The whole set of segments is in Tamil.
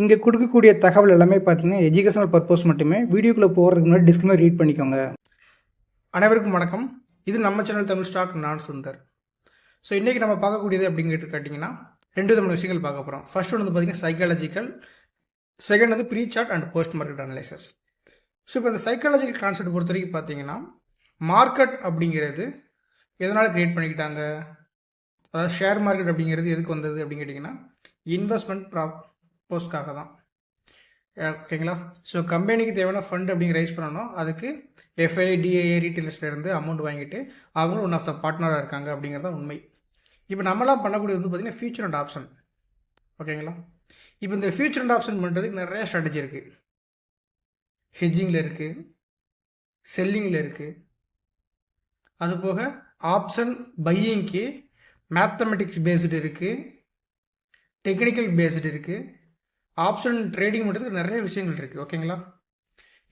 இங்கே கொடுக்கக்கூடிய தகவல் எல்லாமே பார்த்தீங்கன்னா எஜுகேஷனல் பர்பஸ் மட்டுமே வீடியோக்குள்ளே போகிறதுக்கு முன்னாடி டிஸ்கிளைமர் ரீட் பண்ணிக்கோங்க. அனைவருக்கும் வணக்கம். இது நம்ம சேனல் தமிழ் ஸ்டாக் நான் சுந்தர். ஸோ இன்றைக்கி நம்ம பார்க்கக்கூடியது அப்படிங்கிறது கேட்டிங்கன்னா ரெண்டு விதமான விஷயங்கள் பார்க்க போகிறோம் ஃபர்ஸ்ட் ஒன்று வந்து பார்த்தீங்கன்னா சைக்காலஜிக்கல் செகண்ட் வந்து pre chart and post market analysis so இப்போ இந்த சைக்காலஜிக்கல் கான்செப்ட் பொறுத்த வரைக்கும் பார்த்தீங்கன்னா மார்க்கெட் அப்படிங்கிறது எதனால் க்ரியேட் பண்ணிக்கிட்டாங்க? அதாவது ஷேர் மார்க்கெட் அப்படிங்கிறது எதுக்கு வந்தது அப்படின்னு கேட்டிங்கன்னா இன்வெஸ்ட்மெண்ட் ப்ராப் போஸ்ட்காக தான். ஓகேங்களா? ஸோ கம்பெனிக்கு தேவையான ஃபண்ட் அப்படிங்க ரைஸ் பண்ணணும். அதுக்கு எஃப்ஐ டிஏஏ ரீட்டெயிலர்ஸ்லேருந்து அமௌண்ட் வாங்கிட்டு அவங்களும் ஒன் ஆஃப் த பார்ட்னராக இருக்காங்க அப்படிங்கிறது தான் உண்மை. இப்போ நம்மளாம் பண்ணக்கூடியது வந்து பார்த்திங்கன்னா ஃபியூச்சர் அண்ட் ஆப்ஷன் ஓகேங்களா? இப்போ இந்த ஃபியூச்சர் அண்ட் ஆப்ஷன் பண்ணுறதுக்கு நிறைய ஸ்ட்ராட்டஜி இருக்குது ஹெஜ்ஜிங்கில் இருக்குது செல்லிங்கில் இருக்குது அது போக ஆப்ஷன் பையிங்க்கு மேத்தமெட்டிக்ஸ் பேஸ்டு இருக்குது டெக்னிக்கல் பேஸ்டு இருக்குது ஆப்ஷன் ட்ரேடிங் பண்ணுறதுக்கு நிறைய விஷயங்கள் இருக்குது ஓகேங்களா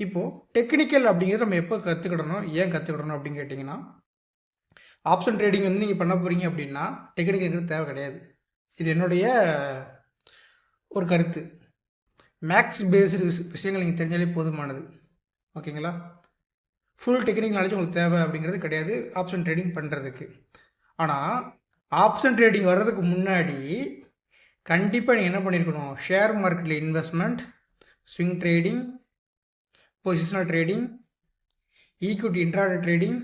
இப்போது டெக்னிக்கல் அப்படிங்கிறது நம்ம எப்போ கற்றுக்கிடணும் ஏன் கற்றுக்கிடணும் அப்படின்னு கேட்டிங்கன்னா ஆப்ஷன் ட்ரேடிங் வந்து நீங்கள் பண்ண போகிறீங்க அப்படின்னா டெக்னிக்கலுங்கிறது தேவை கிடையாது. இது என்னுடைய ஒரு கருத்து. மேக்ஸ் பேஸ்டு விஷயங்கள் நீங்கள் தெரிஞ்சாலே போதுமானது ஓகேங்களா ஃபுல் டெக்னிக் நாலேஜ் உங்களுக்கு தேவை அப்படிங்கிறது கிடையாது ஆப்ஷன் ட்ரேடிங் பண்ணுறதுக்கு ஆனால் ஆப்ஷன் ட்ரேடிங் வர்றதுக்கு முன்னாடி கண்டிப்பாக நீங்கள் என்ன பண்ணியிருக்கணும் ஷேர் மார்க்கெட்டில் investment swing trading positional trading equity intraday trading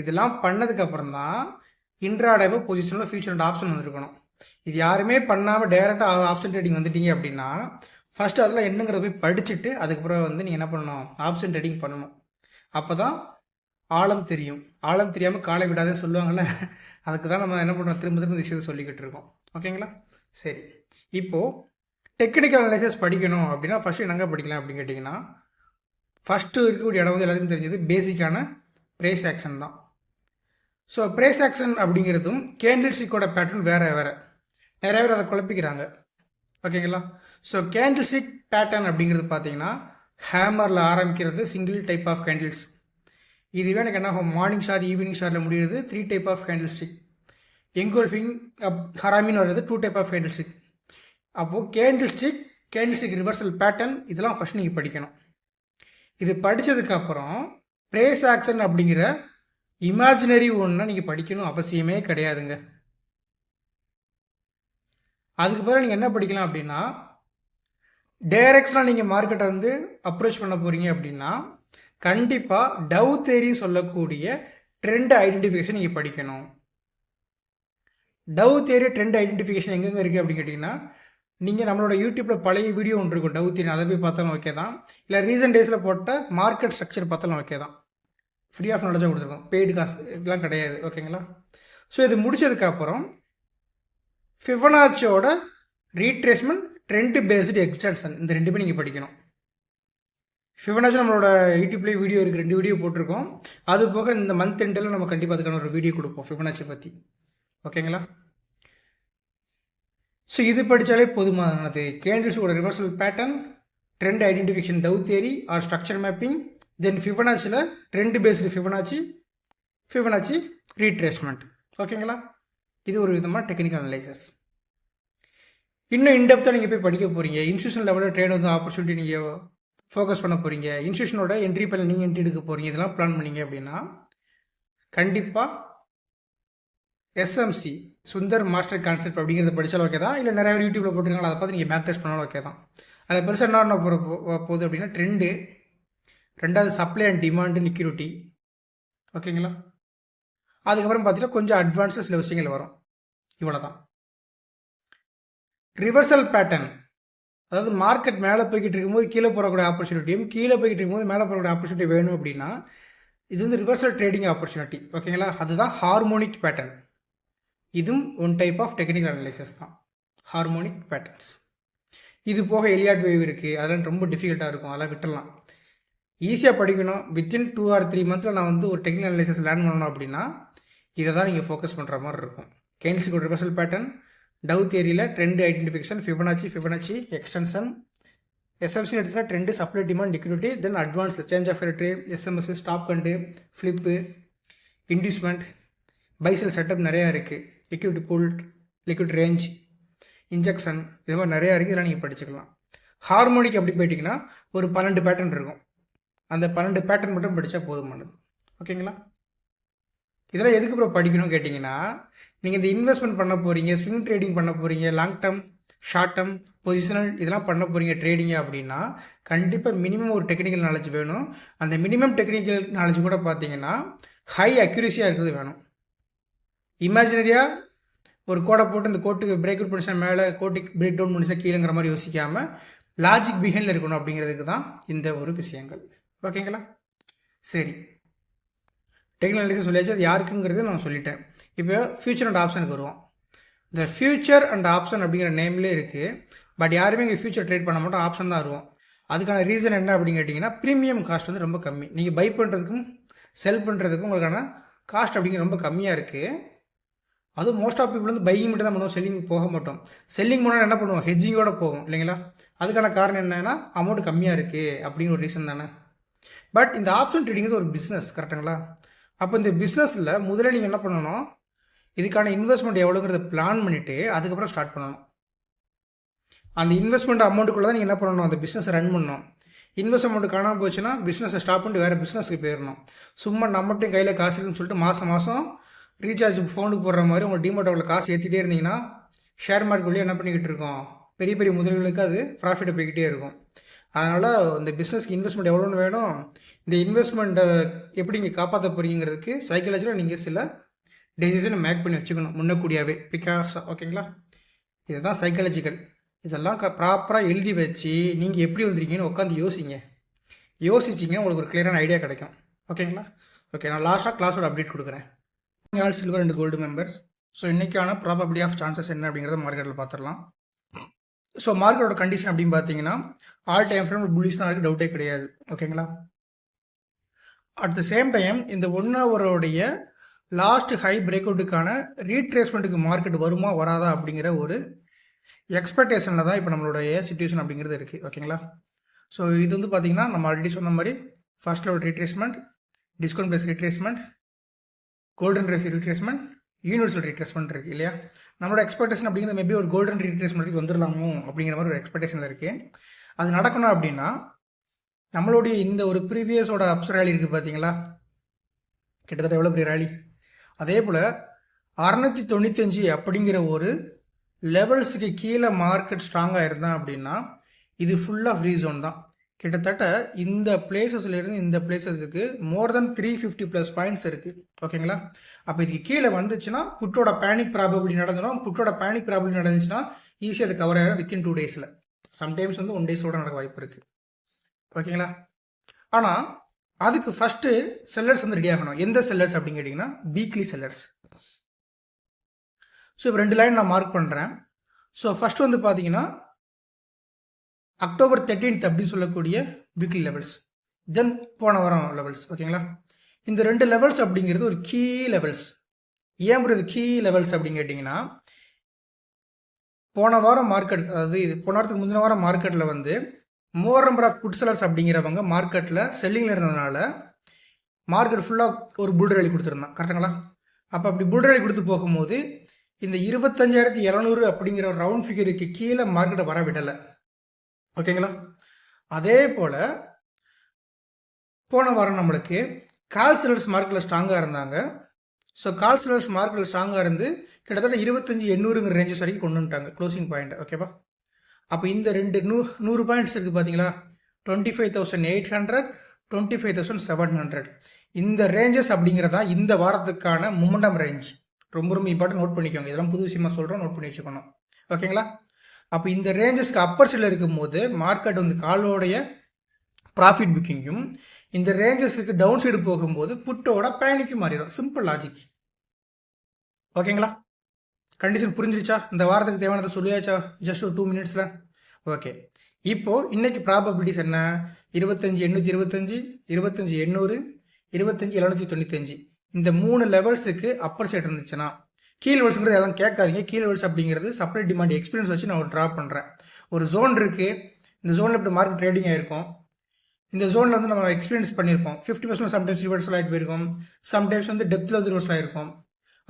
இதெல்லாம் பண்ணதுக்கப்புறம் தான் இன்ட்ராடேவோ பொசிஷனில் ஃபியூச்சர் அண்ட் ஆப்ஷன் வந்திருக்கணும். இது யாருமே பண்ணாமல் டைரெக்டாக ஆப்ஷன் ட்ரேடிங் வந்துட்டீங்க அப்படின்னா ஃபஸ்ட்டு அதெல்லாம் என்னங்கிறத போய் படிச்சுட்டு அதுக்கப்புறம் வந்து நீங்கள் என்ன பண்ணணும்? ஆப்ஷன் ட்ரேடிங் பண்ணணும். அப்போ தான் ஆழம் தெரியும். ஆழம் தெரியாமல் காலை விடாதே சொல்லுவாங்கள்ல அதுக்கு தான் நம்ம என்ன பண்ணுறோம் திரும்ப திரும்ப விஷயத்தை சொல்லிக்கிட்டு இருக்கோம். ஓகேங்களா சரி. இப்போது டெக்னிக்கல் அனலைசஸ் படிக்கணும் அப்படின்னா ஃபஸ்ட்டு என்னங்க படிக்கலாம் அப்படின்னு கேட்டிங்கன்னா ஃபஸ்ட்டு இருக்கக்கூடிய இடம் வந்து எல்லாத்துக்கும் தெரிஞ்சது பேசிக்கான ப்ரேஸ் ஆக்ஷன் தான். ஸோ ப்ரேஸ் ஆக்ஷன் அப்படிங்கிறதும் கேண்டில் ஸ்டிக்கோட பேட்டர்ன் வேறு வேறு. நிறைய பேர் அதை குழப்பிக்கிறாங்க. ஓகேங்களா ஸோ கேண்டில் ஸ்டிக் பேட்டர்ன் அப்படிங்கிறது பார்த்தீங்கன்னா ஹேமரில் ஆரம்பிக்கிறது சிங்கிள் டைப் ஆஃப் கேண்டில்ஸ் இதுவே எனக்கு என்ன ஆகும்? மார்னிங் ஷார் ஈவினிங் ஷாரில் முடிகிறது three type of candlestick engulfing ஹராமின்னு வருது two type of candle stick அப்போது candle stick candle stick reversal pattern இதெல்லாம் ஃபஸ்ட் நீங்கள் படிக்கணும். இது படித்ததுக்கப்புறம் ப்ரேஸ் ஆக்ஷன் அப்படிங்கிற இமேஜினரி ஒன்றை நீங்கள் படிக்கணும் அவசியமே கிடையாதுங்க. அதுக்கு பிறகு நீங்கள் என்ன படிக்கலாம் அப்படின்னா டைரக்ஷனாக நீங்கள் மார்க்கெட்டை வந்து அப்ரோச் பண்ண போகிறீங்க அப்படின்னா கண்டிப்பாக டவ் தேரி சொல்லக்கூடிய ட்ரெண்ட் ஐடென்டிஃபிகேஷன் நீங்கள் படிக்கணும். டவ் தேரி ட்ரெண்ட் ஐடென்டிஃபிகேஷன் எங்கெங்கே இருக்குது அப்படின்னு கேட்டிங்கன்னா நீங்கள் நம்மளோட யூடியூப்பில் பழைய வீடியோ ஒன்று இருக்கும் டவ் தேரி அதை போய் பார்த்தாலும் ஓகே தான். இல்லை ரீசன்ட் டேஸில் போட்ட மார்க்கெட் ஸ்ட்ரக்சர் பார்த்தாலும் ஓகே தான். ஃப்ரீ ஆஃப் நாலேஜாக கொடுத்துருக்கோம். பெய்டு காசு இதெல்லாம் கிடையாது. ஓகேங்களா ஸோ இது முடிச்சதுக்கப்புறம் ஃபிபனாச்சியோட ரீட்ரேஸ்மெண்ட் ட்ரெண்ட் பேஸ்டு எக்ஸ்டென்ஷன் இந்த ரெண்டுமே நீங்கள் படிக்கணும். ஃபிபனாச்சி நம்மளோட யூடியூப்லேயே வீடியோ இருக்குது ரெண்டு வீடியோ போட்டிருக்கோம். அது போக இந்த மந்த் எண்டில் நம்ம கண்டிப்பாக அதுக்கான ஒரு வீடியோ கொடுப்போம் ஃபிபனாச்சி பற்றி ஓகேங்களா ஸோ இது படித்தாலே போதுமானது கேண்டில்ஸோட reversal pattern trend identification Dow theory or structure mapping then ஃபிஃபனாச்சியில் trend based Fibonacci Fibonacci retracement ஓகேங்களா இது ஒரு விதமான டெக்னிக்கல் அனலைசஸ் இன்னும் இன்டெப்த்தாக நீங்கள் போய் படிக்க போகிறீங்க இன்ஸ்டியூஷன் லெவலில் ட்ரேட் வந்து ஆப்பர்ச்சுனிட்டி நீங்கள் ஃபோக்கஸ் பண்ண போகிறீங்க இன்ஸ்டியூஷனோட என்ட்ரி பண்ண நீங்கள் என்ட்ரி எடுக்க போகிறீங்க இதெல்லாம் பிளான் பண்ணீங்க அப்படின்னா கண்டிப்பாக எஸ்எம்சி சுந்தர் மாஸ்டர் கான்செப்ட் அப்படிங்கிறத படித்தாலும் ஓகே தான். இல்லை நிறைய யூடியூப்பில் போட்டிருக்காங்களா அதை பார்த்து நீங்கள் பேக் டெஸ்ட் பண்ணாலும் ஓகே தான். அதை பெருசாக என்ன போகிற போகுது அப்படின்னா ட்ரெண்டு ரெண்டாவது சப்ளை அண்ட் டிமாண்டு லிக்யூரிட்டி ஓகேங்களா அதுக்கப்புறம் பார்த்தீங்கன்னா கொஞ்சம் அட்வான்ஸில் சில விஷயங்கள் வரும். இவ்வளோ தான் ரிவர்சல் பேட்டர்ன் அதாவது மார்க்கெட் மேலே போய்கிட்டு இருக்கும்போது கீழே போகக்கூடிய ஆப்பர்ச்சுனிட்டியும் கீழே போய்கிட்டு இருக்கும்போது மேலே போகக்கூடிய ஆப்பர்ச்சுனிட்டி வேணும் அப்படின்னா இது வந்து ரிவர்சல் ட்ரேடிங் ஆப்பர்ச்சுனிட்டி ஓகேங்களா அதுதான் ஹார்மோனிக் பேட்டர்ன் இதுவும் one type of technical analysis தான். ஹார்மோனிக் பேட்டர்ன்ஸ் இது போக எலியாட் வேவ் இருக்குது அதெல்லாம் ரொம்ப டிஃபிகல்ட்டாக இருக்கும். அதெல்லாம் விட்டுடலாம் ஈஸியாக படிக்கணும். வித்தின் டூ ஆர் த்ரீ மந்த்தில் நான் வந்து ஒரு டெக்னிக்கல் அனலைசஸ் லேர்ன் பண்ணணும் அப்படின்னா இதை தான் நீங்கள் ஃபோக்கஸ் பண்ணுற மாதிரி இருக்கும். கேன்சிக்கு reversal pattern Dow தியரியில் trend identification Fibonacci Fibonacci extension SMC எடுத்துகிட்டா trend supply demand liquidity then advance change of rate SMS stop hunt flip inducement Faisal setup நிறையா இருக்குது liquid pool liquid range injection இது மாதிரி நிறையா இருக்குது இதெல்லாம் நீங்கள் படிச்சுக்கலாம். ஹார்மோனிக் அப்படி போயிட்டிங்கன்னா ஒரு பன்னெண்டு பேட்டர்ன் இருக்கும். அந்த பன்னெண்டு பேட்டர்ன் மட்டும் படித்தா போதுமானது. ஓகேங்களா? இதெல்லாம் எதுக்கு ப்ரோ படிக்கணும் கேட்டிங்கன்னா நீங்கள் இந்த இன்வெஸ்ட்மெண்ட் பண்ண போகிறீங்க ஸ்விங் ட்ரேடிங் பண்ண போகிறீங்க long term short term positional இதெல்லாம் பண்ண போகிறீங்க ட்ரேடிங்க அப்படின்னா கண்டிப்பாக மினிமம் ஒரு டெக்னிக்கல் நாலேஜ் வேணும். அந்த மினிமம் டெக்னிக்கல் நாலேஜ் கூட பார்த்தீங்கன்னா ஹை அக்யூரேசியாக இருக்கிறது வேணும். இமேஜினரியாக ஒரு கோடை போட்டு இந்த கோட்டுக்கு பிரேக் அவுட் பண்ணிச்சா மேலே கோட்டுக்கு பிரேக் டவுன் பண்ணிச்சா கீழேங்கிற மாதிரி யோசிக்காமல் லாஜிக் பிஹைண்டில் இருக்கணும் அப்படிங்கிறதுக்கு தான் இந்த ஒரு விஷயங்கள். ஓகேங்களா சரி. டெக்னிக்கல் அனாலிசிஸ் சொல்லியாச்சு அது யாருக்குங்கிறது நான் சொல்லிட்டேன். இப்போ ஃபியூச்சர் அண்ட் ஆப்ஷனுக்கு வருவோம். இந்த ஃபியூச்சர் அண்ட் ஆப்ஷன் அப்படிங்கிற நேம்லேயே இருக்குது பட் யாருமே இங்கே ஃபியூச்சர் ட்ரேட் பண்ண மாட்டோம் ஆப்ஷன் தான் வருவோம். அதுக்கான ரீசன் என்ன அப்படின்னு கேட்டிங்கன்னா ப்ரீமியம் காஸ்ட் வந்து ரொம்ப கம்மி. நீங்கள் பை பண்ணுறதுக்கும் செல் பண்ணுறதுக்கும் உங்களுக்கான காஸ்ட் அப்படிங்கிற ரொம்ப கம்மியாக இருக்குது அதுவும் மோஸ்ட் ஆஃப் பீப்புள் வந்து பைக்கிங் மட்டும் தான் பண்ணுவோம் செல்லிங் போக மாட்டோம். செல்லிங் போனால் என்ன பண்ணுவோம்? ஹெஜ்ஜிங்கோட போகும் இல்லைங்களா? அதுக்கான காரணம் என்னன்னா அமௌண்ட் கம்மியாக இருக்குது அப்படின்னு ஒரு ரீசன் தானே. பட் இந்த ஆப்ஷன் ட்ரேடிங் ஒரு பிஸ்னஸ் கரெக்டுங்களா அப்போ இந்த பிஸ்னஸில் முதல்ல நீங்கள் என்ன பண்ணணும்? இதுக்கான இன்வெஸ்ட்மெண்ட் எவ்வளோங்கிறத பிளான் பண்ணிவிட்டு அதுக்கப்புறம் ஸ்டார்ட் பண்ணணும். அந்த இன்வெஸ்ட்மெண்ட் அமௌண்ட்டுக்குள்ளே தான் நீங்கள் என்ன பண்ணணும்? அந்த பிஸ்னஸ் ரன் பண்ணணும். இன்வெஸ்ட் அமௌண்ட் காணாமல் போச்சுன்னா பிஸ்னஸை ஸ்டாப் பண்ணிட்டு வேறு பிஸ்னஸ்க்கு போயிடணும். சும்மா நம்மகிட்டையும் கையில் காசு இருக்குன்னு சொல்லிட்டு மாதம் மாதம் ரீசார்ஜ் ஃபோனுக்கு போடுற மாதிரி உங்கள் டிமோட் அவ்வளோ காசு ஏற்றிட்டே இருந்தீங்கன்னா ஷேர் மார்க்கெட்லேயே என்ன பண்ணிக்கிட்டு இருக்கோம்? பெரிய பெரிய முதலீடுகளுக்கு அது ப்ராஃபிட்டை போய்கிட்டே இருக்கும். அதனால் இந்த பிஸ்னஸ்க்கு இன்வெஸ்ட்மெண்ட் எவ்வளோன்னு வேணும்? இந்த இன்வெஸ்ட்மெண்ட்டை எப்படி நீங்கள் காப்பாற்ற போகிறீங்கிறதுக்கு சைக்காலஜியில் நீங்கள் சில டெசிஷனை மேக் பண்ணி வச்சுக்கணும். முன்னக்கூடியாவே. பிகாஸ் ஓகேங்களா இதுதான் சைக்காலஜிக்கல் இதெல்லாம் க ப்ராப்பராக எழுதி வச்சு நீங்கள் எப்படி வந்திருக்கீங்கன்னு உட்காந்து யோசிங்க. யோசிச்சிங்கன்னா உங்களுக்கு ஒரு கிளியரான ஐடியா கிடைக்கும். ஓகேங்களா ஓகே நான் லாஸ்ட்டாக கிளாஸோட அப்டேட் கொடுக்குறேன். All silver and gold members so இன்றைக்கான ப்ராபபிலிட்டி ஆஃப் சான்சஸ் என்ன அப்படிங்கிறத மார்க்கெட்டில் பார்த்துடலாம். ஸோ மார்க்கெட்டோட கண்டிஷன் அப்படின்னு பார்த்தீங்கன்னா ஆல் டைம் ஃப்ரேம் புல்லிஸ் தான் டவுட்டே கிடையாது. ஓகேங்களா அட் த சேம் டைம் இந்த ஒன் ஹவருடைய லாஸ்ட் ஹை பிரேக் அவுட்டுக்கான ரீட்ரேஸ்மெண்ட்டுக்கு மார்க்கெட் வருமா வராதா அப்படிங்கிற ஒரு எக்ஸ்பெக்டேஷனில் தான் இப்போ நம்மளுடைய சுச்சுவேஷன் அப்படிங்கிறது இருக்குது ஓகேங்களா ஸோ இது வந்து பார்த்தீங்கன்னா நம்ம ஆல்ரெடி சொன்ன மாதிரி first level retracement discount base retracement golden ratio retracement universal retracement இருக்குது இல்லையா? நம்மளோட எக்ஸ்பெக்டேஷன் அப்படிங்கிறது மேபி ஒரு கோல்டன் ரீட்ரேஸ்மெண்ட்டுக்கு வந்துடலாமோ அப்படிங்கிற மாதிரி ஒரு எக்ஸ்பெக்டேஷனில் இருக்குது அது நடக்கணும் அப்படின்னா நம்மளுடைய இந்த ஒரு ப்ரீவியஸோட அப்ஸ் ரேலி இருக்குது பார்த்தீங்களா கிட்டத்தட்ட எவ்வளோ பெரிய ரேலி அதே போல் அறநூற்றி தொண்ணூத்தஞ்சு அப்படிங்கிற ஒரு லெவல்ஸுக்கு கீழே மார்க்கெட் ஸ்ட்ராங்காக இருந்தான் அப்படின்னா இது ஃபுல்லாக ஃப்ரீ ஜோன் தான். கிட்டத்தட்ட இந்த பிளேசஸ்லேருந்து இந்த பிளேசஸுக்கு more than three fifty plus points இருக்குது ஓகேங்களா அப்போ இதுக்கு கீழே வந்துச்சுன்னா புட்டோட பேனிக் ப்ராபபிளி நடந்துடும். புட்டோட பேனிக் ப்ராபபிளி நடந்துச்சுன்னா ஈஸியாக அது கவர் ஆகிடும் வித்தின் டூ டேஸில் சம்டைம்ஸ் வந்து ஒன் டேஸோட நடக்க வாய்ப்பு இருக்குது ஓகேங்களா ஆனால் அதுக்கு ஃபஸ்ட்டு செல்லர்ஸ் வந்து ரெடி ஆகணும். எந்த செல்லர்ஸ் அப்படின்னு கேட்டிங்கன்னா வீக்லி செல்லர்ஸ் ஸோ இப்போ ரெண்டு லைன் நான் மார்க் பண்ணுறேன் ஸோ ஃபஸ்ட்டு வந்து பார்த்தீங்கன்னா அக்டோபர் தேர்ட்டீன்த் அப்படின்னு சொல்லக்கூடிய வீக்லி லெவல்ஸ் தென் போன வாரம் லெவல்ஸ் ஓகேங்களா? இந்த ரெண்டு லெவல்ஸ் அப்படிங்கிறது ஒரு கீ லெவல்ஸ் ஏன் புரியுது கீ லெவல்ஸ் அப்படின்னு கேட்டிங்கன்னா போன வாரம் மார்க்கெட் அதாவது இது போன வாரத்துக்கு முந்தின வாரம் மார்க்கெட்டில் வந்து more number of put sellers அப்படிங்கிறவங்க மார்க்கெட்டில் செல்லிங்கில் இருந்ததுனால மார்க்கெட் ஃபுல்லாக ஒரு புல் ரேலி கொடுத்துருந்தான். கரெக்டுங்களா அப்போ அப்படி புல் ரேலி கொடுத்து போகும்போது இந்த இருபத்தஞ்சாயிரத்தி எழுநூறு அப்படிங்கிற ஒரு ரவுண்ட் ஃபிகருக்கு கீழே மார்க்கெட்டை வர விடலை. ஓகேங்களா அதே போல் போன வாரம் நம்மளுக்கு கால்சிலர்ஸ் மார்க்கில் ஸ்ட்ராங்காக இருந்தாங்க. ஸோ கால்சிலர்ஸ் மார்க்கில் ஸ்ட்ராங்காக இருந்து கிட்டத்தட்ட இருபத்தஞ்சி எண்ணூறுங்கிற ரேஞ்சஸ் வரைக்கும் கொண்டு வந்துட்டாங்க க்ளோசிங் பாயிண்ட் ஓகேவா அப்போ இந்த ரெண்டு நூ நூறு பாயிண்ட்ஸ் இருக்குது பார்த்தீங்களா twenty five thousand eight hundred twenty five thousand seven hundred இந்த ரேஞ்சஸ் அப்படிங்கிறதா இந்த வாரத்துக்கான முமெண்டம் ரேஞ்ச் ரொம்ப ரொம்ப இம்பார்ட்டன்ட் நோட் பண்ணிக்கோங்க. இதெல்லாம் புது விஷயமா சொல்கிறோம் நோட் பண்ணி வச்சுக்கணும். ஓகேங்களா அப்போ இந்த ரேஞ்சஸ்க்கு அப்பர் சைடில் இருக்கும்போது மார்க்கெட் வந்து காலோடைய ப்ராஃபிட் புக்கிங்கும் இந்த ரேஞ்சஸுக்கு டவுன் சைடு போகும்போது புட்டோட பேனிக்கும் மாறிடும். சிம்பிள் லாஜிக் ஓகேங்களா கண்டிஷன் புரிஞ்சிருச்சா? இந்த வாரத்துக்கு தேவையானதை சொல்லியாச்சா? ஜஸ்ட் ஒரு டூ மினிட்ஸில் ஓகே இப்போது இன்றைக்கி ப்ராபபிலிட்டிஸ் என்ன? இருபத்தஞ்சி எண்ணூற்றி இருபத்தஞ்சி இருபத்தஞ்சி எண்ணூறு இருபத்தஞ்சி எழுநூற்றி தொண்ணூத்தஞ்சு. இந்த மூணு லெவல்ஸுக்கு அப்பர் சைடு இருந்துச்சுன்னா கீழ் லெவல்ஸுங்கிறது எல்லாம் கேட்காதீங்க. கீழ் லெவல்ஸ் அப்படிங்கிறது சப்ளை டிமாண்ட் எக்ஸ்பீரியன்ஸ் வச்சு நான் ஒரு ட்ரா பண்ணுறேன் ஒரு ஜோன் இருக்குது இந்த ஜோனில் இப்படி மார்க்கெட் ட்ரேடிங் ஆயிருக்கும். இந்த ஜோனில் வந்து நம்ம எக்ஸ்பீரியன்ஸ் பண்ணியிருப்போம். ஃபிஃப்டி பர்சன்ட் சம்டைம்ஸ் ரிவர்சல் ஆகிட்டு போயிருக்கும். சம்டைம்ஸ் வந்து டெப்த்தில் வந்து ரிவர்சல் ஆகிருக்கும்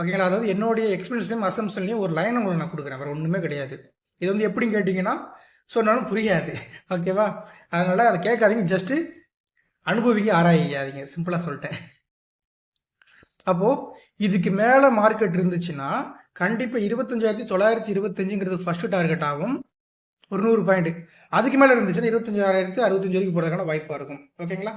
ஓகேங்களா அதாவது என்னுடைய எக்ஸ்பீரியன்ஸ்லையும் அசம்ஷன்லையும் ஒரு லைன் உங்களுக்கு நான் கொடுக்குறேன். வேறு ஒன்றுமே கிடையாது. இது வந்து எப்படின்னு கேட்டிங்கன்னா சொன்னாலும் புரியாது. ஓகேவா அதனால் அதை கேட்காதீங்க. ஜஸ்ட்டு அனுபவிங்க ஆராயாதீங்க. சிம்பிளாக சொல்லிட்டேன். அப்போது இதுக்கு மேலே மார்க்கெட் இருந்துச்சுன்னா கண்டிப்பாக இருபத்தஞ்சாயிரத்தி தொள்ளாயிரத்தி இருபத்தஞ்சுங்கிறது ஃபஸ்ட்டு டார்கெட் ஆகும். ஒரு நூறு பாயிண்ட் அதுக்கு மேலே இருந்துச்சுன்னா இருபத்தஞ்சாயிரத்து அறுபத்தஞ்சு வரைக்கும் போகிறதுக்கான வாய்ப்பாக இருக்கும். ஓகேங்களா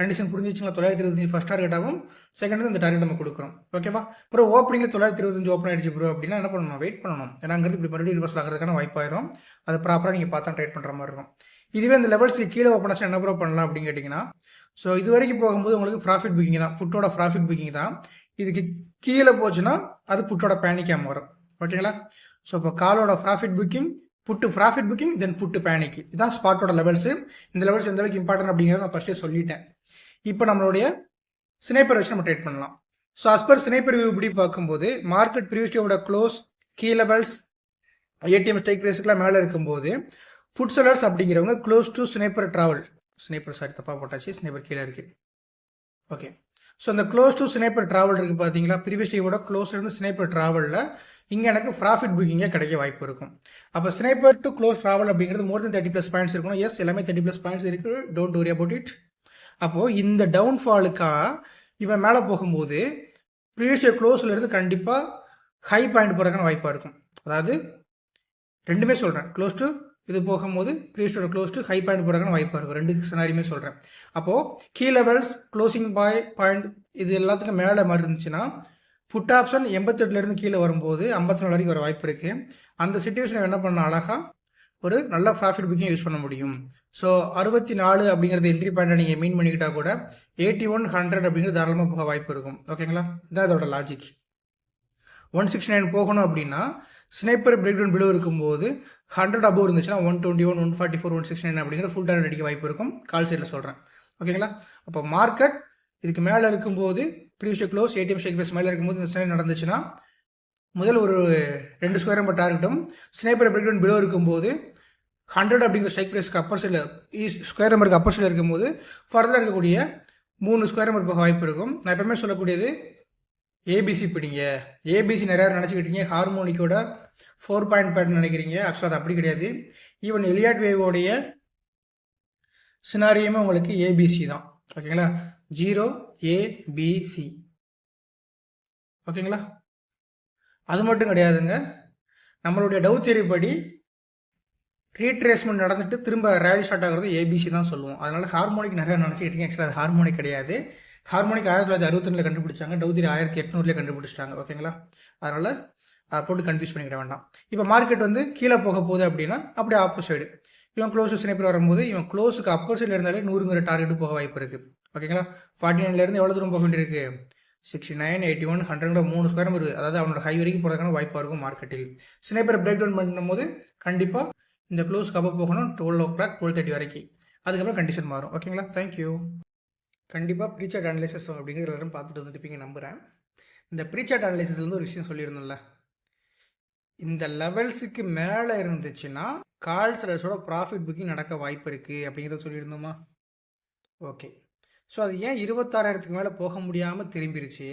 கண்டிஷன் புரிஞ்சிச்சுங்களா? தொள்ளாயிரத்தி இருபத்தஞ்சு ஃபஸ்ட் டார்கெட் ஆகும். செகண்ட் இந்த டார்கெட் நம்ம கொடுக்குறோம். ஓகேவா அப்புறம் ஓப்பனிங்கில் தொள்ளாயிரத்தி இருபத்தஞ்சு ஓப்பன் ஆயிடுச்சு ப்ரோ அப்படின்னா என்ன பண்ணணும்? வெயிட் பண்ணணும். ஏன்னா அங்கிறது இப்படி மறுபடியும் ரிவர்ஸ் ஆகிறதுக்கான வாய்ப்பாயிரும் அதை ப்ராப்பராக நீங்கள் பார்த்தா ட்ரேட் பண்ணுற மாதிரி இருக்கும். இதுவே இந்த லெவல்ஸ்க்கு கீழே ஓப்பன் ஆச்சு என்ன ப்ரோ பண்ணலாம் அப்படின்னு கேட்டிங்கன்னா ஸோ இது வரைக்கும் போகும்போது உங்களுக்கு ப்ராஃபிட் புக்கிங் தான். ஃபுட்டோட ப்ராஃபிட் புக்கிங் தான். இதுக்கு கீழே போச்சுன்னா அது புட்டோட பேனிக்காக மாறும். ஓகேங்களா ஸோ இப்போ காலோட profit booking put profit booking then put panic இதான் ஸ்பாட்டோட லெவல்ஸ் இந்த லெவல்ஸ் எந்த அளவுக்கு இம்பார்ட்டன் அப்படிங்கிறத நான் ஃபஸ்ட்டே சொல்லிட்டேன். இப்போ நம்மளுடைய ஸ்னேப்பர் வச்சு நம்ம ட்ரேட் பண்ணலாம். So as per sniper view இப்படி பார்க்கும்போது market ப்ரீவியஸ்டியோட close key levels ATM strike ப்ரைஸுக்குலாம் மேலே இருக்கும்போது ஃபுட் செல்லர்ஸ் அப்படிங்கிறவங்க close to sniper travel sniper sorry தப்பாக போட்டாச்சு. ஸ்னேப்பர் கீழே இருக்குது ஓகே ஸோ அந்த க்ளோஸ் டு ஸ்னேப்பர் ட்ராவல் இருக்குது பார்த்தீங்களா ப்ரீவியஸ் டேவோட க்ளோஸ் இருந்து ஸ்னேப்பர் ட்ராவலில் இங்கே எனக்கு ப்ராஃபிட் புக்கிங்கே கிடைக்க வாய்ப்பு இருக்கும். அப்போ ஸ்னேப்பர் டு க்ளோஸ் ட்ராவல் அப்படிங்கிறது more than thirty plus points இருக்கணும். எஸ் எல்லாமே தேர்ட்டி ப்ளஸ் பாயிண்ட்ஸ் இருக்குது டோன்ட் worry அபவுட் இட் அப்போது இந்த டவுன்ஃபாலுக்காக இவன் மேலே போகும்போது ப்ரீவியஸ் க்ளோஸில் இருந்து கண்டிப்பாக ஹை பாயிண்ட் போகிறதுக்கான வாய்ப்பாக இருக்கும். அதாவது ரெண்டுமே சொல்கிறேன் க்ளோஸ் டு இது போகும்போது ப்ரீவியஸோட க்ளோஸ் டு ஹை பாயிண்ட் போகிறதுக்கான வாய்ப்பாக இருக்கும் ரெண்டு சினாரியுமே சொல்கிறேன் அப்போது key levels closing pivot point இது எல்லாத்துக்கும் மேலே மாதிரி இருந்துச்சுன்னா புட் ஆப்ஷன் எண்பத்தெட்டுலேருந்து கீழே வரும்போது ஐம்பத்தி நாலு வரைக்கும் வர வாய்ப்பு இருக்குது அந்த சுச்சுவேஷனை என்ன பண்ண அழகாக ஒரு நல்ல ப்ராஃபிட் புக்கிங் யூஸ் பண்ண முடியும். ஸோ அறுபத்தி நாலு அப்படிங்கிறது என்ட்ரி பாயிண்ட்டை நீங்கள் மீன் பண்ணிக்கிட்டால் கூட எயிட்டி ஒன் ஹண்ட்ரட் அப்படிங்கிறது தாராளமாக போக வாய்ப்பு இருக்கும். ஓகேங்களா இதான் இதோட லாஜிக் ஒன் சிக்ஸ்டி நைன் போகணும் அப்படின்னா ஸ்னைப்பர் பிரேக் டவுன் பிலோ இருக்கும்போது ஹண்ட்ரட் அபோவ் இருந்துச்சுன்னா one twenty one one forty four one six nine அப்படிங்கிற ஃபுல் டார்கெட் அடிக்க வாய்ப்பு இருக்கும். கால் சைடில் சொல்கிறேன் ஓகேங்களா அப்போ மார்க்கெட் இதுக்கு மேலே இருக்கும்போது ப்ரீவியஸ் க்ளோஸ் ஏடிஎம் ஷேக் பேஸ் மேலே இருக்கும்போது இந்த ஸ்னைப் நடந்துச்சுன்னா முதல் ஒரு ரெண்டு ஸ்கொயர் நம்பர் டார்கெட்டும் ஸ்னேப்பர் பிரேக்டவுன் பிலோ இருக்கும்போது ஹண்ட்ரட் அப்படிங்கிற ஸ்ட்ரைக் ப்ரைஸ்க்கு அப்பர் சைடில் ஸ்கொயர் நம்பருக்கு அப்பர் சைடில் இருக்கும்போது ஃபர்தராக இருக்கக்கூடிய மூணு ஸ்கொயர் நம்பர் போக வாய்ப்பு இருக்கும். நான் எப்பவுமே சொல்லக்கூடியது ஏபிசி பிடிங்க. ஏபிசி நிறையா நினச்சிக்கிட்டீங்க. ஹார்மோனிக்கோட ஃபோர் பாயிண்ட் பேட் நினைக்கிறீங்க. ஆக்சுவலாக அது அப்படி கிடையாது. ஈவன் எலியாட் வேவோடைய சினாரியுமே உங்களுக்கு ஏபிசி தான். ஓகேங்களா ஜீரோ ஏபிசி ஓகேங்களா அது மட்டும் கிடையாதுங்க. நம்மளுடைய டவு theory படி ரீட்ரேஸ்மெண்ட் நடந்துட்டு திரும்ப ரேலி ஸ்டார்ட் ஆகிறது ஏபிசி தான் சொல்லுவோம். அதனால ஹார்மோனிக் நிறையா நினச்சிக்கிட்டீங்க. ஆக்சுவலாக அது ஹார்மோனிக் கிடையாது. ஹார்மோனிக் ஆயிரத்தி தொள்ளாயிரத்தி அறுபத்தொன்னில் கண்டுபிடிச்சாங்க டவுதிரி ஆயிரத்தி எட்நூறுலேயே கண்டுபிடிச்சிட்டாங்க ஓகேங்களா அதனால் அதை போட்டு கன்ஃபியூஸ் பண்ணிக்கிட வேண்டாம். இப்போ மார்க்கெட் வந்து கீழே போக போகுது அப்படின்னா அப்படியே ஆப்போசைடு இவன் க்ளோஸ் ஸ்னைப்பர் வரும்போது இவன் க்ளோஸுக்கு அப்போசைடில் இருந்தாலே நூறுங்கிற டார்கெட் போக வாய்ப்பு இருக்குது ஓகேங்களா ஃபார்ட்டி நைன்லேருந்து எவ்வளோ தூரம் போக வேண்டியிருக்கு? Sixty nine eighty one hundred மூணு ஸ்கொயர் இருக்குது அதாவது அவனோட ஹை வரைக்கும் போகிறதுக்கான வாய்ப்பாக இருக்கும் மார்க்கெட்டில் ஸ்னைப்பரை பிரேக் டவுன் பண்ணும்போது கண்டிப்பாக இந்த க்ளோஸ்க்கு அப்போ போகணும் twelve o'clock twelve thirty வரைக்கும். அதுக்கப்புறம் கண்டிஷன் மாறும். ஓகேங்களா தேங்க்யூ கண்டிப்பாக ப்ரீசார்ட் அனலைசஸ் அப்படிங்கிறது எல்லாரும் பார்த்துட்டு வந்துருப்பீங்க நம்புகிறேன் இந்த ப்ரீசார்ட் அனலைசஸ்லேருந்து ஒரு விஷயம் சொல்லியிருந்தோம்ல இந்த லெவல்ஸுக்கு மேலே இருந்துச்சுன்னா கால் செலர்ஸோட ப்ராஃபிட் புக்கிங் நடக்க வாய்ப்பு இருக்குது அப்படிங்கிறத சொல்லியிருந்தோமா? ஓகே ஸோ அது ஏன் இருபத்தாறாயிரத்துக்கு மேலே போக முடியாமல் திரும்பிருச்சு?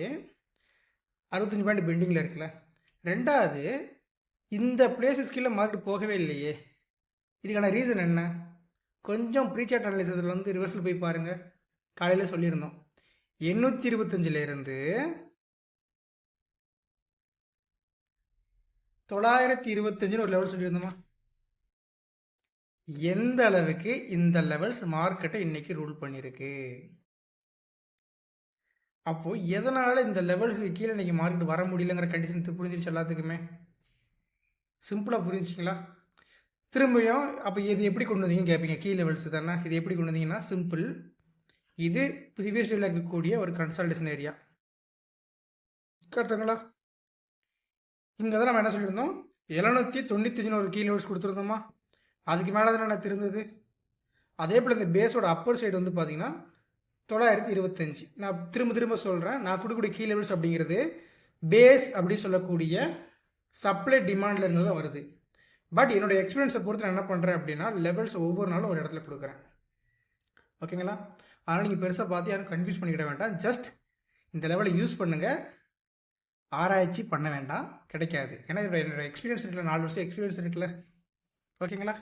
அறுபத்தஞ்சு பாயிண்ட் பெண்டிங்கில் இருக்குல்ல. ரெண்டாவது இந்த பிளேசஸ் கீழே மார்க்கெட் போகவே இல்லையே. இதுக்கான ரீசன் என்ன? கொஞ்சம் ப்ரீசார்ட் அனலைசஸில் வந்து ரிவர்ஸில் போய் பாருங்கள் காலையில் சொல்லியிருந்தோம். எண்ணூற்றி இருபத்தஞ்சிலேருந்து தொள்ளாயிரத்தி இருபத்தஞ்சுன்னு ஒரு லெவல் சொல்லியிருந்தோமா? எந்த அளவுக்கு இந்த லெவல்ஸ் மார்க்கெட்டை இன்னைக்கு ரூல் பண்ணியிருக்கு அப்போது எதனால் இந்த லெவல்ஸுக்கு கீழே இன்னைக்கு மார்க்கெட் வர முடியலங்கிற கண்டிஷன் புரிஞ்சிருச்சு எல்லாத்துக்குமே? சிம்பிளாக புரிஞ்சுங்களா திரும்பியும் அப்போ இது எப்படி கொண்டு வந்தீங்கன்னு கேட்பீங்க கீ லெவல்ஸ் தானே? இது எப்படி கொண்டு வந்தீங்கன்னா சிம்பிள் இது ப்ரீவியஸ் இருக்கக்கூடிய ஒரு கன்சல்டேஷன் ஏரியா கரெக்டுங்களா இங்கே தான் நம்ம என்ன சொல்லியிருந்தோம்? எழுநூற்றி தொண்ணூத்தஞ்சுன்னு ஒரு கீ லெவல்ஸ் கொடுத்துருந்தோமா? அதுக்கு மேலே தானே எனக்கு இருந்தது அதே போல் இந்த பேஸோட அப்பர் சைடு வந்து பார்த்தீங்கன்னா தொள்ளாயிரத்தி இருபத்தஞ்சி. நான் திரும்ப திரும்ப சொல்கிறேன் நான் கொடுக்கக்கூடிய கீ லெவல்ஸ் அப்படிங்கிறது பேஸ் அப்படின்னு சொல்லக்கூடிய சப்ளை டிமாண்டில் இருந்து தான் வருது. பட் என்னோட எக்ஸ்பீரியன்ஸை பொறுத்து நான் என்ன பண்ணுறேன் அப்படின்னா லெவல்ஸ் ஒவ்வொரு நாளும் ஒரு இடத்துல கொடுக்குறேன். ஓகேங்களா அதனால் நீங்கள் பெருசாக பார்த்து யாரும் கன்ஃபியூஸ் பண்ணிக்கிட வேண்டாம். ஜஸ்ட் இந்த லெவலை யூஸ் பண்ணுங்கள் ஆராய்ச்சி பண்ண வேண்டாம். கிடைக்காது. ஏன்னா என்னோடய எக்ஸ்பீரியன்ஸ் இருக்குல்ல நாலு வருஷம் எக்ஸ்பீரியன்ஸ் இருக்குல்ல. ஓகேங்களா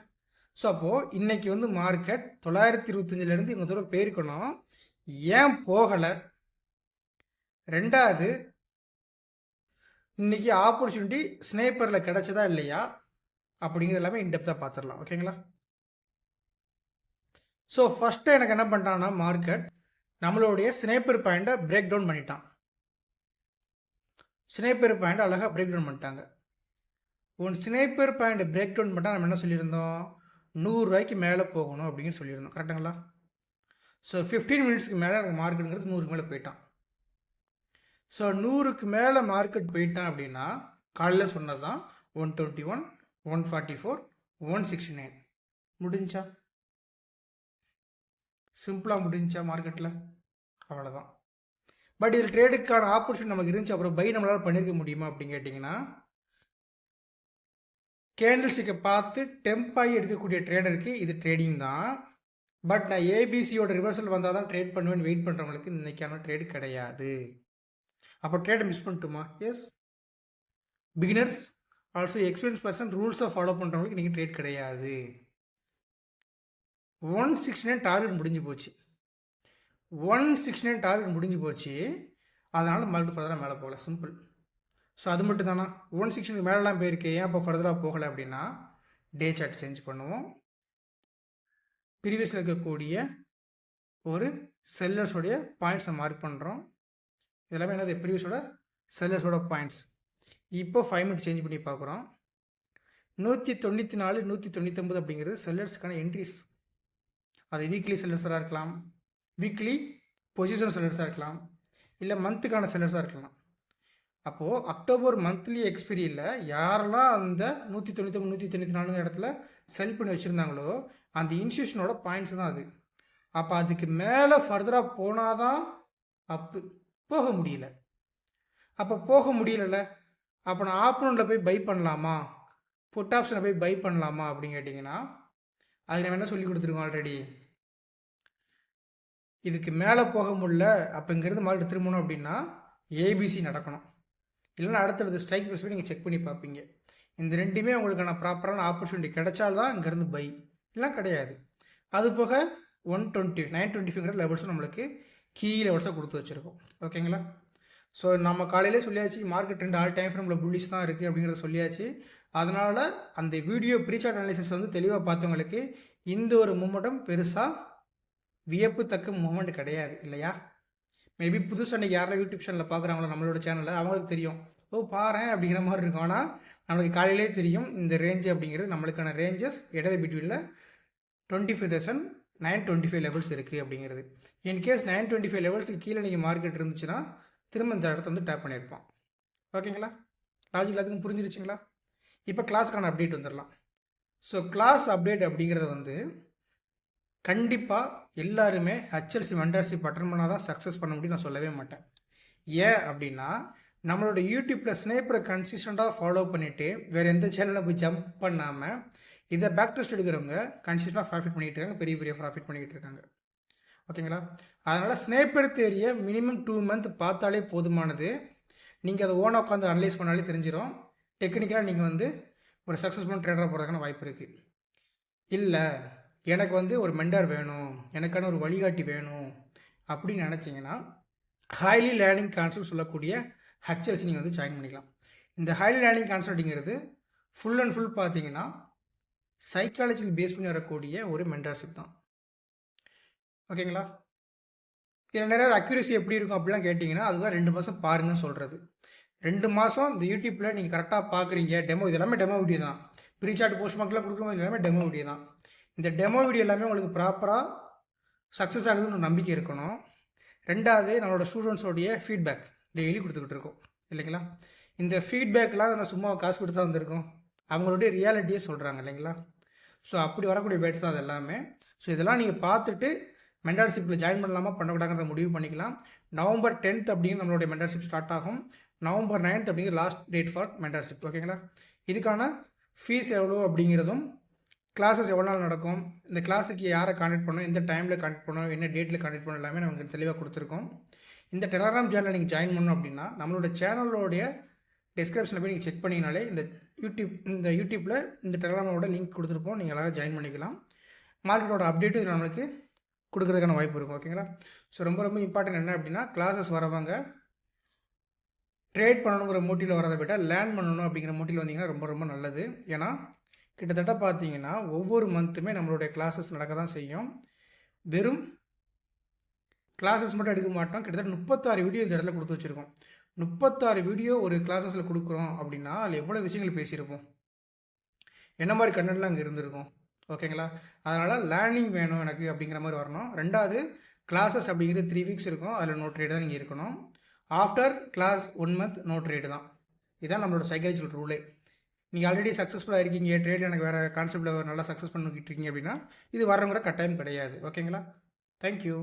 ஸோ அப்போது இன்றைக்கி வந்து மார்க்கெட் தொள்ளாயிரத்தி இருபத்தஞ்சிலேருந்து இவங்க தூரம் போயிருக்கணும் ஏன் போகலை? ரெண்டாவது இன்னைக்கு ஆப்பர்ச்சுனிட்டி ஸ்னேப்பரில் கிடச்சதா இல்லையா? அப்படிங்கிறது எல்லாமே இன்டெப்த்தாக பார்த்துடலாம். ஓகேங்களா ஸோ ஃபஸ்ட்டு எனக்கு என்ன பண்ணிட்டான்னா மார்க்கெட் நம்மளுடைய ஸ்னேப்பர் பாயிண்ட்டை பிரேக் டவுன் பண்ணிட்டான். ஸ்னேப்பர் பாயிண்ட் அழகாக பிரேக் டவுன் பண்ணிட்டாங்க. உன் ஸ்னேப்பர் பாயிண்ட் பிரேக் டவுன் பண்ணால் நம்ம என்ன சொல்லியிருந்தோம்? நூறுரூவாய்க்கு மேலே போகணும் அப்படின்னு சொல்லியிருந்தோம். கரெக்டுங்களா ஸோ ஃபிஃப்டீன் மினிட்ஸ்க்கு மேலே எனக்கு மார்க்கெட்டுங்கிறது நூறுக்கு மேலே போயிட்டான். ஸோ நூறுக்கு மேலே மார்க்கெட் போயிட்டான் அப்படின்னா காலையில் சொன்னது தான் one twenty one one forty four one sixty nine முடிஞ்சா? சிம்பிளாக முடிஞ்சா மார்க்கெட்டில் அவ்வளோதான் பட் இதில் ட்ரேடுக்கான ஆப்பர்ச்சுனிட்டி நமக்கு இருந்துச்சு. அப்புறம் பை நம்மளால் பண்ணியிருக்க முடியுமா அப்படின்னு கேட்டிங்கன்னா கேண்டில்ஸுக்கு பார்த்து டெம்பாகி எடுக்கக்கூடிய எடுக்கக்கூடிய ட்ரேடருக்கு இது ட்ரேடிங் தான். பட் நான் ஏபிசியோட ரிவர்சல் வந்தால் தான் ட்ரேட் பண்ணுவேன்னு வெயிட் பண்ணுறவங்களுக்கு இன்றைக்கான ட்ரேடு கிடையாது. அப்போ ட்ரேடை miss பண்ணிட்டுமா? Yes beginners also experience person ரூல்ஸை ஃபாலோ பண்ணுறவங்களுக்கு நீங்கள் ட்ரேட் கிடையாது. ஒன் சிக்ஸ்டி நைன் டார்கெட் முடிஞ்சு போச்சு. ஒன் சிக்ஸ்டி நைன் டார்கெட் முடிஞ்சு போச்சு. அதனால் மார்க்கெட் ஃபர்தராக மேலே போகல. சிம்பிள் ஸோ அது மட்டும் தானா ஒன் சிக்ஸ்டினுக்கு மேலெலாம் போயிருக்கு. ஏன் அப்போ ஃபர்தராக போகலை அப்படின்னா டே சார்ட் சேஞ்ச் பண்ணுவோம். ப்ரீவியஸில் இருக்கக்கூடிய ஒரு செல்லர்ஸோடைய பாயிண்ட்ஸை மார்க் பண்ணுறோம் இதெல்லாமே என்னது? ப்ரீவியஸோட செல்லர்ஸோட பாயிண்ட்ஸ் இப்போ ஃபைவ் மினிட் சேஞ்ச் பண்ணி பார்க்குறோம். நூற்றி தொண்ணூற்றி நாலு நூற்றி தொண்ணூற்றொம்பது அப்படிங்கிறது செல்லர்ஸ்க்கான என்ட்ரிஸ் அது வீக்லி செல்லர்ஸாக இருக்கலாம். வீக்லி பொசிஷன் செல்லர்ஸாக இருக்கலாம். இல்லை மந்த்துக்கான செல்லர்ஸாக இருக்கலாம். அப்போது அக்டோபர் மந்த்லி எக்ஸ்பீரியில் யாரெல்லாம் அந்த நூற்றி தொண்ணூற்றி நூற்றி தொண்ணூற்றி நாலு இடத்துல செல் பண்ணி வச்சுருந்தாங்களோ அந்த இன்ஸ்டியூஷனோட பாயிண்ட்ஸ் தான் அது. அப்போ அதுக்கு மேலே ஃபர்தராக போனால் தான் அப்பு போக முடியல. அப்போ போக முடியலல்ல. அப்போ நான் ஆப்ரூனில் போய் பை பண்ணலாமா? புட் ஆப்ஷனை போய் பை பண்ணலாமா அப்படின்னு கேட்டிங்கன்னா அதுக்கு நம்ம என்ன சொல்லி கொடுத்துருக்கோம் ஆல்ரெடி இதுக்கு மேலே போக முடியல அப்போ இங்கேருந்து மறுபடியும் திரும்பணும் அப்படின்னா ஏபிசி நடக்கணும். இல்லைன்னா அடுத்தடுத்து ஸ்ட்ரைக் ப்ரைஸ் நீங்கள் செக் பண்ணி பார்ப்பீங்க. இந்த ரெண்டுமே உங்களுக்கான ப்ராப்பரான ஆப்பர்ச்சுனிட்டி கிடைச்சால்தான் இங்கேருந்து பை இல்லை கிடையாது. அது போக ஒன் டுவெண்ட்டி நைன் டுவெண்ட்டி ஃபைவ்ங்கிற லெவல்ஸும் நம்மளுக்கு கீ லெவல்ஸாக கொடுத்து வச்சுருக்கோம். ஓகேங்களா ஸோ நம்ம காலையிலே சொல்லியாச்சு மார்க்கெட் ரெண்டு ஆல் டைம் ஃப்ரேமில் புள்ளிஸ் தான் இருக்குது அப்படிங்கிறத சொல்லியாச்சு. அதனால் அந்த வீடியோ ப்ரீச்சார்ட் அனாலிசிஸ் வந்து தெளிவாக பார்த்தவங்களுக்கு இந்த ஒரு மூமெண்டம் பெருசாக வியப்பு தக்க மூமெண்ட் கிடையாது இல்லையா? மேபி புதுசாக அன்றைக்கி யாரெல்லாம் யூடியூப் சேனலில் பார்க்குறாங்களோ நம்மளோட சேனலில் அவங்களுக்கு தெரியும். ஓ பாரு அப்படிங்கிற மாதிரி இருக்கும். ஆனால் நம்மளுக்கு காலையிலே தெரியும் இந்த ரேஞ்சு அப்படிங்கிறது நம்மளுக்கான ரேஞ்சஸ் இடையில பிட்வீனில் twenty five thousand nine twenty five levels இருக்குது அப்படிங்கிறது. In case nine twenty five லெவல்ஸுக்கு கீழே நீங்கள் மார்க்கெட் இருந்துச்சுன்னா திரும்ப இந்த இடத்த வந்து டேப் பண்ணியிருப்பான் ஓகேங்களா லாஜிக் எல்லாத்துக்கும் புரிஞ்சிருச்சுங்களா? இப்போ கிளாஸ்க்கான அப்டேட் வந்துடலாம் ஸோ கிளாஸ் அப்டேட் அப்படிங்கிறது வந்து கண்டிப்பாக எல்லாருமே ஹெச்எல்சி மென்டர்ஷிப் அட்டன் பண்ணால் தான் சக்ஸஸ் பண்ண முடியும் நான் சொல்லவே மாட்டேன். ஏன் அப்படின்னா நம்மளோட யூடியூப்பில் ஸ்னேப்பரை கன்சிஸ்டண்ட்டாக ஃபாலோ பண்ணிவிட்டு வேறு எந்த சேனலில் போய் ஜம்ப் பண்ணாமல் இதை பேக் டெஸ்ட் எடுக்கிறவங்க கன்சிஸ்டண்டாக ப்ராஃபிட் பண்ணிகிட்டு இருக்காங்க பெரிய பெரிய ப்ராஃபிட் பண்ணிக்கிட்டு இருக்காங்க. ஓகேங்களா அதனால் ஸ்னேப்பர் தேரியை மினிமம் டூ மந்த் பார்த்தாலே போதுமானது. நீங்கள் அதை ஓனாக உட்காந்து அனலைஸ் பண்ணாலே தெரிஞ்சிடும் டெக்னிக்கலாக நீங்கள் வந்து ஒரு சக்ஸஸ்ஃபுல் ட்ரேடராக போகிறதுக்கான வாய்ப்பு இருக்குது இல்லை எனக்கு வந்து ஒரு மெண்டர் வேணும் எனக்கான ஒரு வழிகாட்டி வேணும் அப்படின்னு நினச்சிங்கன்னா ஹைலி லேர்னிங் கான்செப்ட் சொல்லக்கூடிய ஹெச்எல்சி நீங்கள் வந்து ஜாயின் பண்ணிக்கலாம். இந்த ஹைலி லேர்னிங் கான்செப்ட்டுங்கிறது ஃபுல் அண்ட் ஃபுல் பார்த்தீங்கன்னா சைக்காலஜியில் பேஸ் பண்ணி வரக்கூடிய ஒரு மென்டர்ஷிப் தான். ஓகேங்களா இதில் நிறைய அக்யூரசி எப்படி இருக்கும் அப்படிலாம் கேட்டிங்கன்னா அதுதான் ரெண்டு மாதம் பாருங்கன்னு சொல்கிறது ரெண்டு மாதம் இந்த யூடியூப்பில் நீங்கள் கரெக்டாக பார்க்குறீங்க டெமோ இது எல்லாமே டெமோ வீடியோ தான். ப்ரீசார்ட் போஸ்ட் மார்க்லாம் கொடுக்குறோம் எல்லாமே டெமோ வீடியோ தான். இந்த டெமோ வீடியோ எல்லாமே உங்களுக்கு ப்ராப்பராக சக்ஸஸ் ஆகுதுன்னு நம்பிக்கை இருக்கணும். ரெண்டாவது நம்மளோட ஸ்டூடெண்ட்ஸோடைய ஃபீட்பேக் டெய்லி கொடுத்துக்கிட்டு இருக்கோம். இல்லைங்களா? இந்த ஃபீட்பேக்லாம் நான் சும்மா காசு கொடுத்து தான் வந்திருக்கோம். அவங்களுடைய ரியாலிட்டியே சொல்கிறாங்க இல்லைங்களா? ஸோ அப்படி வரக்கூடிய பேட்ஸ் தான் அது எல்லாமே. ஸோ இதெல்லாம் நீங்கள் பார்த்துட்டு மெண்டர்ஷிப்பில் ஜாயின் பண்ணலாமா பண்ணக்கூடாங்கிறத முடிவு பண்ணிக்கலாம். நவம்பர் டென்த் அப்படிங்கிற நம்மளுடைய மெண்டர்ஷிப் ஸ்டார்ட் ஆகும். நவம்பர் நைன்த் அப்படிங்கிற லாஸ்ட் டேட் ஃபார் மெண்டர்ஷிப் ஓகேங்களா இதுக்கான ஃபீஸ் எவ்வளோ அப்படிங்கிறதும் கிளாஸஸ் எவ்வளோ நாள் நடக்கும்? இந்த கிளாஸுக்கு யாரை கான்டெக்ட் பண்ணணும்? எந்த டைமில் கான்டெக்ட் பண்ணணும்? என்ன டேட்டில் கான்டெக்ட் பண்ணணும்? எல்லாமே நமக்கு தெளிவாக கொடுத்துருக்கோம். இந்த டெலகிராம் சேனலில் நீங்கள் ஜாயின் பண்ணணும் அப்படின்னா நம்மளோட சேனலோடைய டிஸ்கிரிப்ஷனில் போய் நீங்கள் செக் பண்ணிங்கனாலே இந்த யூடியூப் இந்த யூடியூப்பில் இந்த டெலகிராமோட லிங்க் கொடுத்துருப்போம். நீங்கள் எல்லோரும் ஜாயின் பண்ணிக்கலாம். மார்க்கெட்டோட அப்டேட்டும் இது நம்மளுக்கு கொடுக்குறதுக்கான வாய்ப்பு இருக்கும். ஓகேங்களா ஸோ ரொம்ப ரொம்ப இம்பார்ட்டன்ட் என்ன அப்படின்னா கிளாஸஸ் வரவங்க ட்ரேட் பண்ணணுங்கிற மோட்டிவில் வரதை விட லேர்ன் பண்ணணும் அப்படிங்கிற மோட்டில் வந்தீங்கன்னா ரொம்ப ரொம்ப நல்லது. ஏன்னா கிட்டத்தட்ட பார்த்தீங்கன்னா ஒவ்வொரு மந்த்துமே நம்மளுடைய கிளாஸஸ் நடக்க தான் செய்யும். வெறும் கிளாஸஸ் மட்டும் எடுக்க மாட்டோம். கிட்டத்தட்ட முப்பத்தாறு வீடியோ இந்த இடத்துல கொடுத்து வச்சுருக்கோம். முப்பத்தாறு வீடியோ ஒரு கிளாஸஸில் கொடுக்குறோம் அப்படின்னா அதில் எவ்வளோ விஷயங்கள் பேசியிருப்போம்? என்ன மாதிரி கண்டென்ட்லாம் அங்கே இருந்திருக்கும்? ஓகேங்களா அதனால் லேர்னிங் வேணும் எனக்கு அப்படிங்கிற மாதிரி வரணும். ரெண்டாவது கிளாஸஸ் அப்படிங்கிறது த்ரீ வீக்ஸ் இருக்கும். அதில் நோ ட்ரேட் தான் நீங்கள் இருக்கணும் after class one month no trade தான். இதுதான் நம்மளோட சைக்காலஜிக்கல் ரூலே நீங்கள் ஆல்ரெடி சக்ஸஸ்ஃபுல்லாக இருக்கீங்க ட்ரேட் எனக்கு வேறு கான்செப்டில் நல்லா சக்ஸஸ் பண்ணிக்கிட்டு இருக்கீங்க அப்படின்னா இது வரவங்கிற கட்டாயம் கிடையாது. ஓகேங்களா தேங்க்யூ